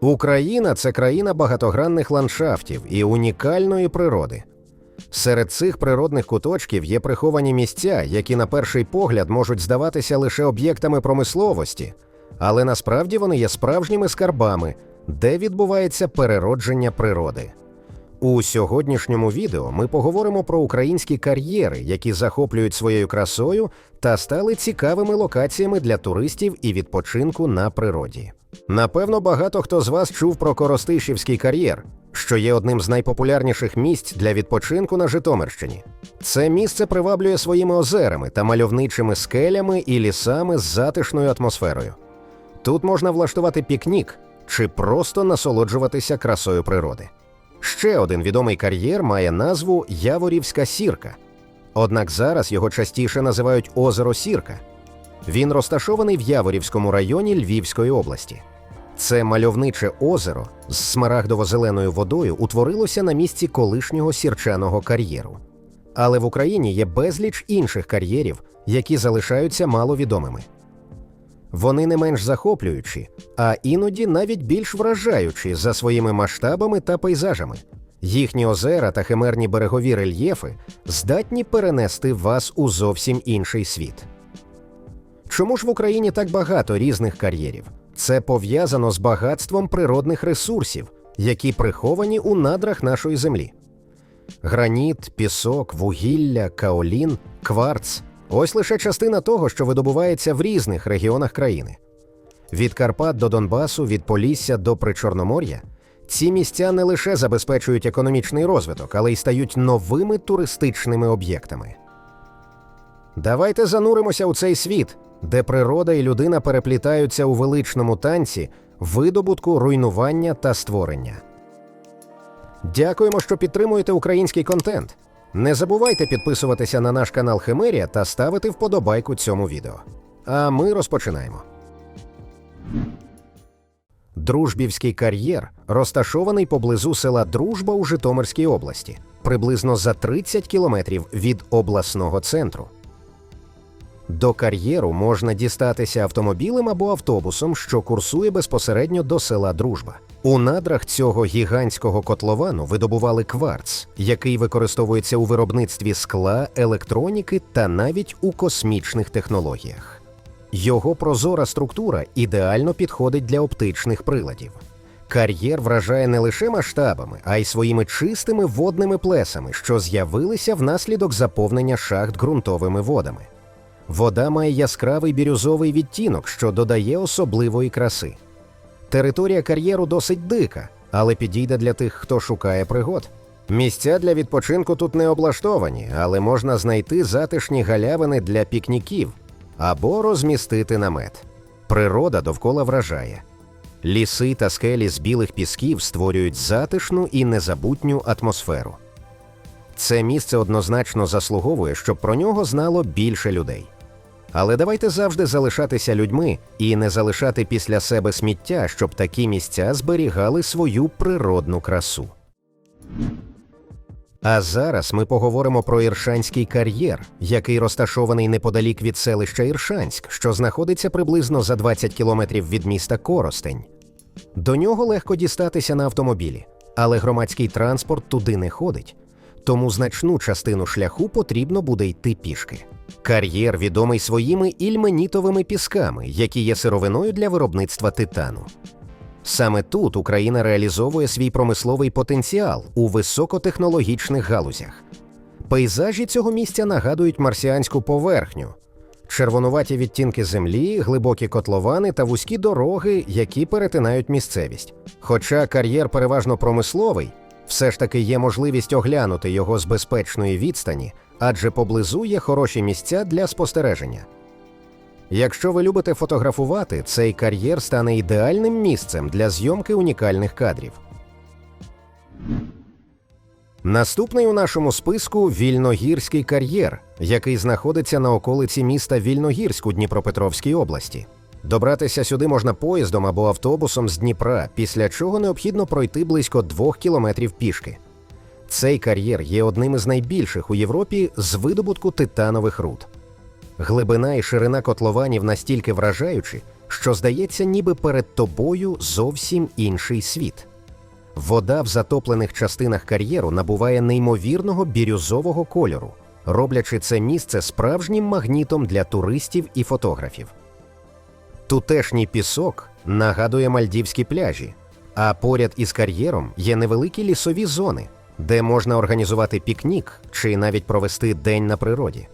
Україна це країна багатогранних ландшафтів і унікальної природи. Серед цих природних куточків є приховані місця, які на перший погляд можуть здаватися лише об'єктами промисловості, але насправді вони є справжніми скарбами, де відбувається переродження природи. У сьогоднішньому відео ми поговоримо про українські кар'єри, які захоплюють своєю красою та стали цікавими локаціями для туристів і відпочинку на природі. Напевно, багато хто з вас чув про Коростишівський кар'єр, що є одним з найпопулярніших місць для відпочинку на Житомирщині. Це місце приваблює своїми озерами та мальовничими скелями і лісами з затишною атмосферою. Тут можна влаштувати пікнік чи просто насолоджуватися красою природи. Ще один відомий кар'єр має назву Яворівська сірка. Однак зараз його частіше називають озеро Сірка. Він розташований в Яворівському районі Львівської області. Це мальовниче озеро з смарагдово-зеленою водою утворилося на місці колишнього сірчаного кар'єру. Але в Україні є безліч інших кар'єрів, які залишаються маловідомими. Вони не менш захоплюючі, а іноді навіть більш вражаючі за своїми масштабами та пейзажами. Їхні озера та химерні берегові рельєфи здатні перенести вас у зовсім інший світ. Чому ж в Україні так багато різних кар'єрів? Це пов'язано з багатством природних ресурсів, які приховані у надрах нашої землі. Граніт, пісок, вугілля, каолін, кварц ось лише частина того, що видобувається в різних регіонах країни. Від Карпат до Донбасу, від Полісся до Причорномор'я ці місця не лише забезпечують економічний розвиток, але й стають новими туристичними об'єктами. Давайте зануримося у цей світ, де природа і людина переплітаються у величному танці видобутку, руйнування та створення. Дякуємо, що підтримуєте український контент. Не забувайте підписуватися на наш канал Химерія та ставити вподобайку цьому відео. А ми розпочинаємо. Дружбівський кар'єр розташований поблизу села Дружба у Житомирській області, приблизно за 30 кілометрів від обласного центру. До кар'єру можна дістатися автомобілем або автобусом, що курсує безпосередньо до села Дружба. У надрах цього гігантського котловану видобували кварц, який використовується у виробництві скла, електроніки та навіть у космічних технологіях. Його прозора структура ідеально підходить для оптичних приладів. Кар'єр вражає не лише масштабами, а й своїми чистими водними плесами, що з'явилися внаслідок заповнення шахт ґрунтовими водами. Вода має яскравий бірюзовий відтінок, що додає особливої краси. Територія кар'єру досить дика, але підійде для тих, хто шукає пригод. Місця для відпочинку тут не облаштовані, але можна знайти затишні галявини для пікніків або розмістити намет. Природа довкола вражає. Ліси та скелі з білих пісків створюють затишну і незабутню атмосферу. Це місце однозначно заслуговує, щоб про нього знало більше людей. Але давайте завжди залишатися людьми і не залишати після себе сміття, щоб такі місця зберігали свою природну красу. А зараз ми поговоримо про Іршанський кар'єр, який розташований неподалік від селища Іршанськ, що знаходиться приблизно за 20 кілометрів від міста Коростень. До нього легко дістатися на автомобілі, але громадський транспорт туди не ходить, тому значну частину шляху потрібно буде йти пішки. Кар'єр відомий своїми ільменітовими пісками, які є сировиною для виробництва титану. Саме тут Україна реалізовує свій промисловий потенціал у високотехнологічних галузях. Пейзажі цього місця нагадують марсіанську поверхню, червонуваті відтінки землі, глибокі котловани та вузькі дороги, які перетинають місцевість. Хоча кар'єр переважно промисловий, все ж таки є можливість оглянути його з безпечної відстані, адже поблизу є хороші місця для спостереження. Якщо ви любите фотографувати, цей кар'єр стане ідеальним місцем для зйомки унікальних кадрів. Наступний у нашому списку Вільногірський кар'єр, який знаходиться на околиці міста Вільногірськ у Дніпропетровській області. Добратися сюди можна поїздом або автобусом з Дніпра, після чого необхідно пройти близько двох кілометрів пішки. Цей кар'єр є одним із найбільших у Європі з видобутку титанових руд. Глибина і ширина котлованів настільки вражаючі, що здається, ніби перед тобою зовсім інший світ. Вода в затоплених частинах кар'єру набуває неймовірного бірюзового кольору, роблячи це місце справжнім магнітом для туристів і фотографів. Тутешній пісок нагадує мальдівські пляжі, а поряд із кар'єром є невеликі лісові зони, де можна організувати пікнік чи навіть провести день на природі.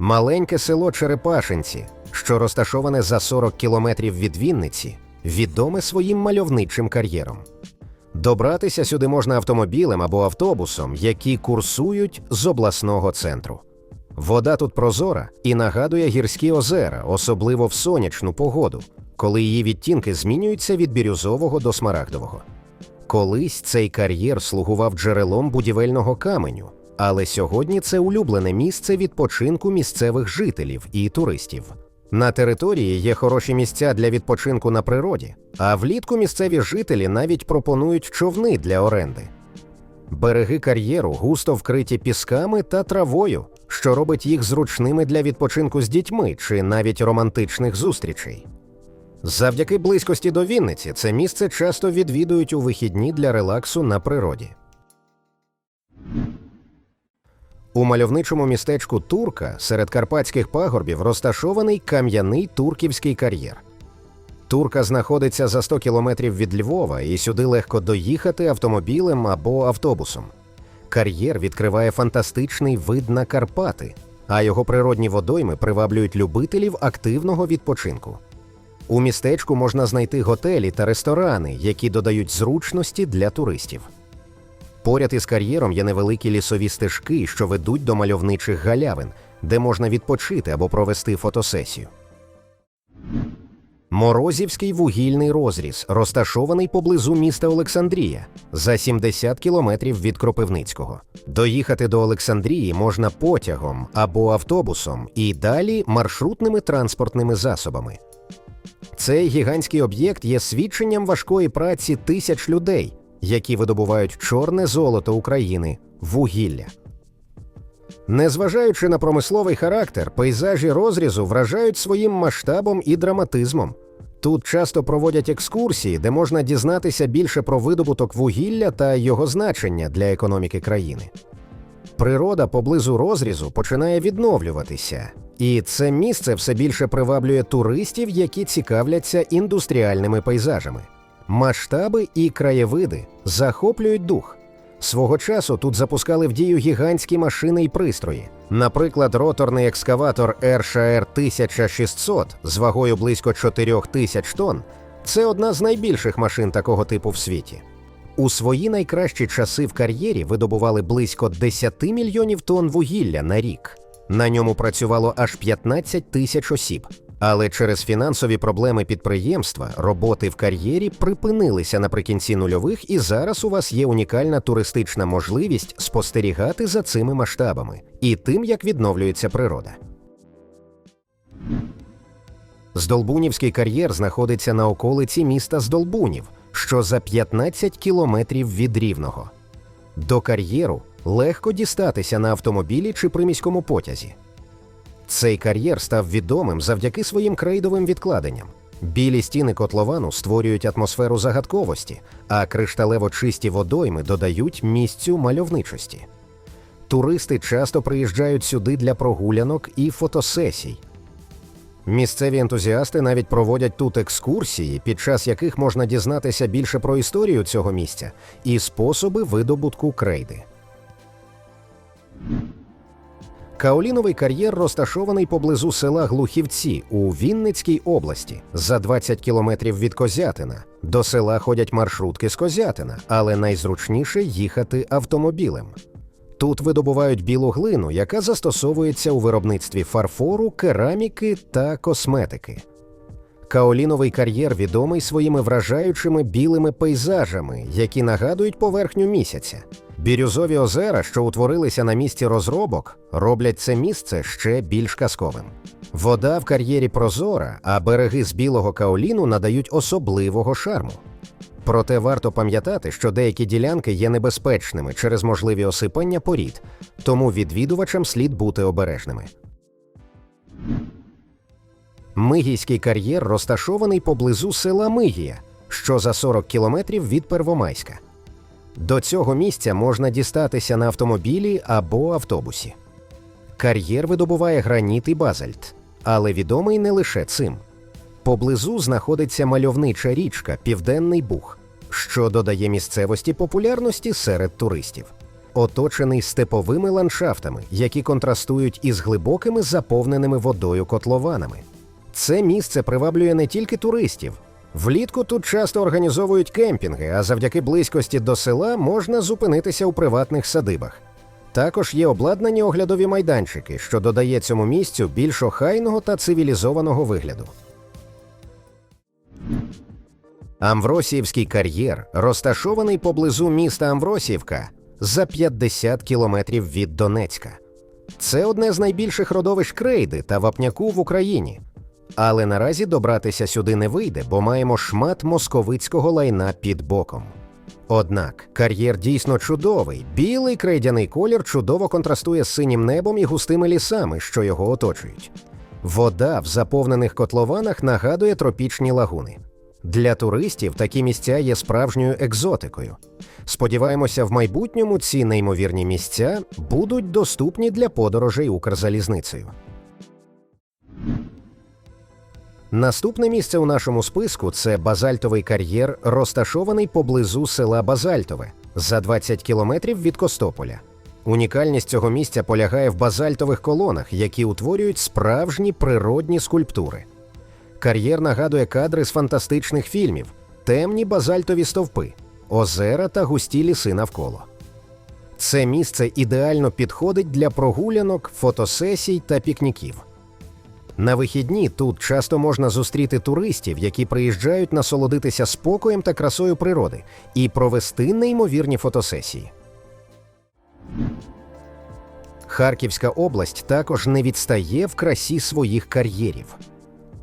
Маленьке село Черепашинці, що розташоване за 40 кілометрів від Вінниці, відоме своїм мальовничим кар'єром. Добратися сюди можна автомобілем або автобусом, які курсують з обласного центру. Вода тут прозора і нагадує гірські озера, особливо в сонячну погоду, коли її відтінки змінюються від бірюзового до смарагдового. Колись цей кар'єр слугував джерелом будівельного каменю, але сьогодні це улюблене місце відпочинку місцевих жителів і туристів. На території є хороші місця для відпочинку на природі, а влітку місцеві жителі навіть пропонують човни для оренди. Береги кар'єру густо вкриті пісками та травою, що робить їх зручними для відпочинку з дітьми чи навіть романтичних зустрічей. Завдяки близькості до Вінниці це місце часто відвідують у вихідні для релаксу на природі. У мальовничому містечку Турка серед карпатських пагорбів розташований кам'яний турківський кар'єр. Турка знаходиться за 100 кілометрів від Львова, і сюди легко доїхати автомобілем або автобусом. Кар'єр відкриває фантастичний вид на Карпати, а його природні водойми приваблюють любителів активного відпочинку. У містечку можна знайти готелі та ресторани, які додають зручності для туристів. Поряд із кар'єром є невеликі лісові стежки, що ведуть до мальовничих галявин, де можна відпочити або провести фотосесію. Морозівський вугільний розріз розташований поблизу міста Олександрія за 70 кілометрів від Кропивницького. Доїхати до Олександрії можна потягом або автобусом і далі маршрутними транспортними засобами. Цей гігантський об'єкт є свідченням важкої праці тисяч людей, які видобувають чорне золото України вугілля. Незважаючи на промисловий характер, пейзажі розрізу вражають своїм масштабом і драматизмом. Тут часто проводять екскурсії, де можна дізнатися більше про видобуток вугілля та його значення для економіки країни. Природа поблизу розрізу починає відновлюватися, і це місце все більше приваблює туристів, які цікавляться індустріальними пейзажами. Масштаби і краєвиди захоплюють дух. Свого часу тут запускали в дію гігантські машини й пристрої. Наприклад, роторний екскаватор RSHR 1600 з вагою близько 4000 тонн це одна з найбільших машин такого типу в світі. У свої найкращі часи в кар'єрі видобували близько 10 мільйонів тонн вугілля на рік. На ньому працювало аж 15 тисяч осіб. Але через фінансові проблеми підприємства роботи в кар'єрі припинилися наприкінці нульових, і зараз у вас є унікальна туристична можливість спостерігати за цими масштабами і тим, як відновлюється природа. Здолбунівський кар'єр знаходиться на околиці міста Здолбунів, що за 15 кілометрів від Рівного. До кар'єру легко дістатися на автомобілі чи приміському потязі. Цей кар'єр став відомим завдяки своїм крейдовим відкладенням. Білі стіни котловану створюють атмосферу загадковості, а кришталево чисті водойми додають місцю мальовничості. Туристи часто приїжджають сюди для прогулянок і фотосесій. Місцеві ентузіасти навіть проводять тут екскурсії, під час яких можна дізнатися більше про історію цього місця і способи видобутку крейди. Каоліновий кар'єр розташований поблизу села Глухівці у Вінницькій області за 20 кілометрів від Козятина. До села ходять маршрутки з Козятина, але найзручніше їхати автомобілем. Тут видобувають білу глину, яка застосовується у виробництві фарфору, кераміки та косметики. Каоліновий кар'єр відомий своїми вражаючими білими пейзажами, які нагадують поверхню місяця. Бірюзові озера, що утворилися на місці розробок, роблять це місце ще більш казковим. Вода в кар'єрі прозора, а береги з білого каоліну надають особливого шарму. Проте варто пам'ятати, що деякі ділянки є небезпечними через можливі осипання порід, тому відвідувачам слід бути обережними. Мигійський кар'єр розташований поблизу села Мигія, що за 40 кілометрів від Первомайська. До цього місця можна дістатися на автомобілі або автобусі. Кар'єр видобуває граніт і базальт, але відомий не лише цим. Поблизу знаходиться мальовнича річка Південний Буг, що додає місцевості популярності серед туристів, оточений степовими ландшафтами, які контрастують із глибокими заповненими водою котлованами. Це місце приваблює не тільки туристів. Влітку тут часто організовують кемпінги, а завдяки близькості до села можна зупинитися у приватних садибах. Також є обладнані оглядові майданчики, що додає цьому місцю більш охайного та цивілізованого вигляду. Амвросіївський кар'єр розташований поблизу міста Амвросіївка за 50 кілометрів від Донецька. Це одне з найбільших родовищ крейди та вапняку в Україні. Але наразі добратися сюди не вийде, бо маємо шмат московицького лайна під боком. Однак кар'єр дійсно чудовий. Білий крейдяний колір чудово контрастує з синім небом і густими лісами, що його оточують. Вода в заповнених котлованах нагадує тропічні лагуни. Для туристів такі місця є справжньою екзотикою. Сподіваємося, в майбутньому ці неймовірні місця будуть доступні для подорожей Укрзалізницею. Наступне місце у нашому списку це базальтовий кар'єр, розташований поблизу села Базальтове за 20 кілометрів від Костополя. Унікальність цього місця полягає в базальтових колонах, які утворюють справжні природні скульптури. Кар'єр нагадує кадри з фантастичних фільмів, темні базальтові стовпи, озера та густі ліси навколо. Це місце ідеально підходить для прогулянок, фотосесій та пікніків. На вихідні тут часто можна зустріти туристів, які приїжджають насолодитися спокоєм та красою природи і провести неймовірні фотосесії. Харківська область також не відстає в красі своїх кар'єрів.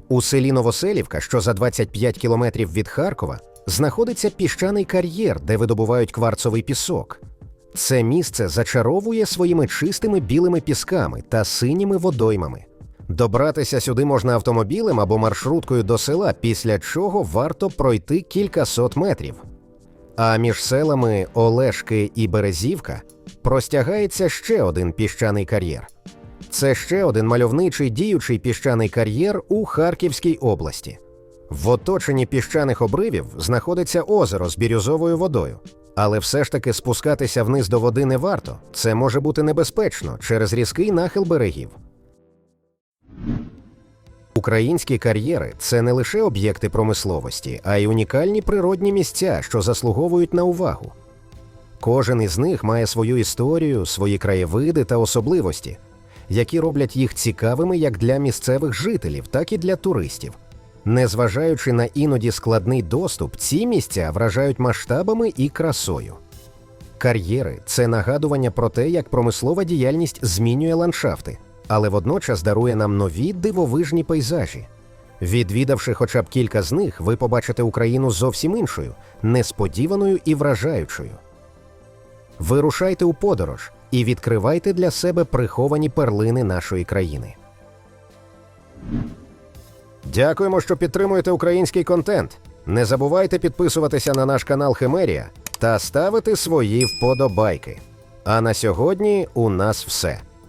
У селі Новоселівка, що за 25 кілометрів від Харкова, знаходиться піщаний кар'єр, де видобувають кварцовий пісок. Це місце зачаровує своїми чистими білими пісками та синіми водоймами. Добратися сюди можна автомобілем або маршруткою до села, після чого варто пройти кількасот метрів. А між селами Олешки і Березівка простягається ще один піщаний кар'єр. Це ще один мальовничий діючий піщаний кар'єр у Харківській області. В оточенні піщаних обривів знаходиться озеро з бірюзовою водою, але все ж таки спускатися вниз до води не варто. Це може бути небезпечно через різкий нахил берегів. Українські кар'єри це не лише об'єкти промисловості, а й унікальні природні місця, що заслуговують на увагу. Кожен із них має свою історію, свої краєвиди та особливості, які роблять їх цікавими як для місцевих жителів, так і для туристів. Незважаючи на іноді складний доступ, ці місця вражають масштабами і красою. Кар'єри це нагадування про те, як промислова діяльність змінює ландшафти, але водночас дарує нам нові дивовижні пейзажі. Відвідавши хоча б кілька з них, ви побачите Україну зовсім іншою, несподіваною і вражаючою. Вирушайте у подорож і відкривайте для себе приховані перлини нашої країни. Дякуємо, що підтримуєте український контент. Не забувайте підписуватися на наш канал Химерія та ставити свої вподобайки. А на сьогодні у нас все.